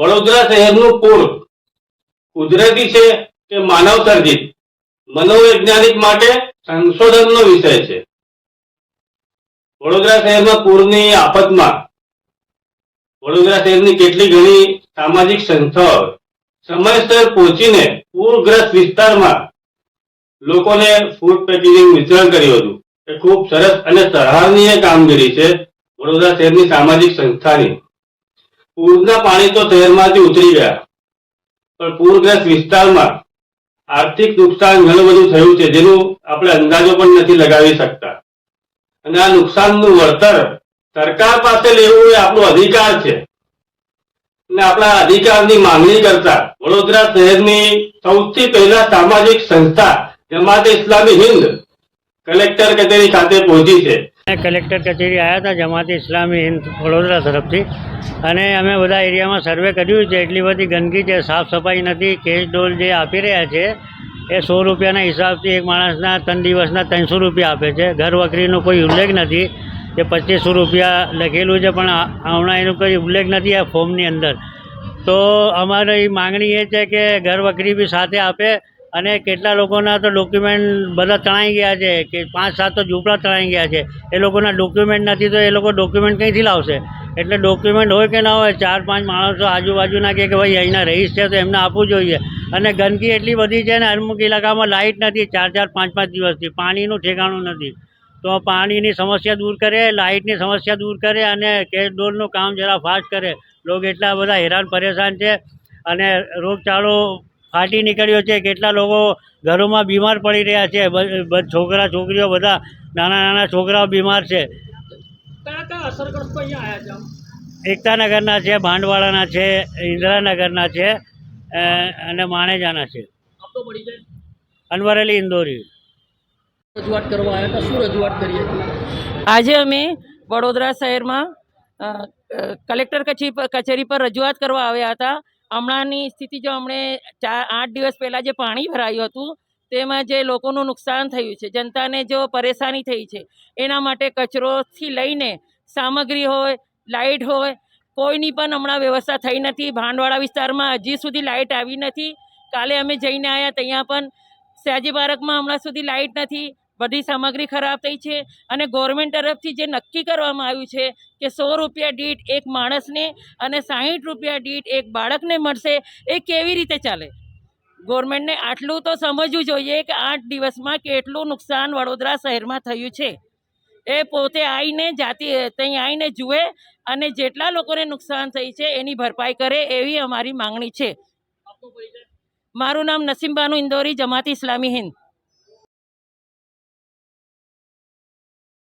વડોદરા શહેરનું પૂર કુદરતી છે કે માનવ સર્જિત મનોવૈજ્ઞાનિક માટે સંશોધનનો વિષય છે. વડોદરા શહેરમાં પૂરની આફતમાં. વડોદરા શહેરની કેટલી ઘણી સામાજિક સંસ્થાઓ સમયસર પહોંચીને પૂરગ્રસ્ત વિસ્તારમાં લોકોને ફૂડ પેકેજિંગ વિતરણ કર્યું હતું. એ ખૂબ સરસ અને સરાહનીય કામગીરી છે વડોદરા શહેરની સામાજિક સંસ્થાની. પૂરના પાણી તો શહેરમાંથી ઉતરી ગયા. પણ પૂરગ્રસ્ત વિસ્તારમાં આર્થિક નુકસાન ઘણું બધું થયું છે, જેનું આપણે અંદાજો પણ નથી લગાવી શકતા. અને આ નુકસાનનું વળતર સરકાર પાસે લેવું એ આપણો અધિકાર છે. અને આપણા અધિકારની માંગણી કરતા વડોદરા શહેરની સૌથી પહેલા સામાજિક સંસ્થા જમાત ઇસ્લામી હિન્દ કલેક્ટર કચેરી ખાતે પહોંચી છે. કલેક્ટર કચેરી આવ્યા હતા, જમાત ઇસ્લામી હિન્દ વડોદરા તરફથી. અને અમે બધા એરિયામાં સર્વે કર્યું છે, એટલી બધી ગંદકી છે સાફ સફાઈ નથી કેશ ડોલ જે આપી રહ્યા છે, એ સો રૂપિયાના હિસાબથી એક માણસના ત્રણ દિવસના ત્રણસો રૂપિયા આપે છે. ઘર વકરીનો કોઈ ઉલ્લેખ નથી કે પચીસો રૂપિયા લખેલું છે, પણ હમણાં એનો કોઈ ઉલ્લેખ નથી આ ફોર્મની અંદર. તો અમારી માંગણી એ છે કે ઘર વકરી બી સાથે આપે અને કેટલા લોકોના તો ડોક્યુમેન્ટ બધા તણાઈ ગયા છે કે પાંચ, સાત તો ઝૂંપડા તણાઈ ગયા છે. એ લોકોના ડોક્યુમેન્ટ નથી તો એ લોકો ડોક્યુમેન્ટ ક્યાંથી લાવશે? એટલે ડોક્યુમેન્ટ હોય કે ના હોય, ચાર, પાંચ માણસો આજુબાજુના કહે કે ભાઈ અહીંના રહીશ છે તો એમને આપવું જોઈએ. અને ગંદકી એટલી બધી છે ને, અમુક ઇલાકામાં લાઇટ નથી, ચાર ચાર, પાંચ પાંચ દિવસથી. પાણીનું ઠેકાણું નથી. તો પાણીની સમસ્યા દૂર કરે, લાઇટની સમસ્યા દૂર કરે અને કેશ ડોલનું કામ જરા ફાસ્ટ કરે. લોકો એટલા બધા હેરાન પરેશાન છે અને રોગચાળો ફાટી નીકળ્યો છે કેટલા લોકો ઘરોમાં બીમાર પડી રહ્યા છે છોકરા છોકરીઓ બધા નાના નાના છોકરાઓ બીમાર છે? એકતાનગરના છે ભાંડવાળાના છે ઇન્દિરાનગરના છે અને માણેજાના છે. આપતો પડી જાય. અનવર અલી ઇન્દોરી. રજૂઆત કરવા આવ્યા હતા શું રજૂઆત કરી આજે અમે વડોદરા શહેરમાં કલેક્ટર કચેરી પર રજૂઆત કરવા આવ્યા હતા. હમણાંની સ્થિતિ જો હમણે ચાર, આઠ દિવસ પહેલાં જે પાણી ભરાયું હતું, તેમાં જે લોકોનું નુકસાન થયું છે, જનતાને જો પરેશાની થઈ છે, એના માટે કચરોથી લઈને સામગ્રી હોય, લાઇટ હોય, કોઈની પણ હમણાં વ્યવસ્થા થઈ નથી. ભાંડવાળા વિસ્તારમાં હજી સુધી લાઇટ આવી નથી. કાલે અમે જઈને આવ્યા ત્યાં પણ સયાજી પાર્કમાં હમણાં સુધી લાઇટ નથી. બધી સામગ્રી ખરાબ થઈ છે અને ગવર્મેન્ટ તરફથી જે નક્કી કરવામાં આવ્યું છે કે સો રૂપિયા દીઠ એક માણસને અને સાહીઠ રૂપિયા દીઠ એક બાળકને મળશે, એ કેવી રીતે ચાલે? ગવર્મેન્ટને આટલું તો સમજવું જોઈએ કે આઠ દિવસમાં કેટલું નુકસાન વડોદરા શહેરમાં થયું છે. એ પોતે આવીને જાતિ, ત્યાં આવીને જુએ અને જેટલા લોકોને નુકસાન થઈ છે એની ભરપાઈ કરે એવી અમારી માંગણી છે. મારું નામ નસીમબાનુ ઇન્દોરી, જમાતી ઇસ્લામી હિન્દ.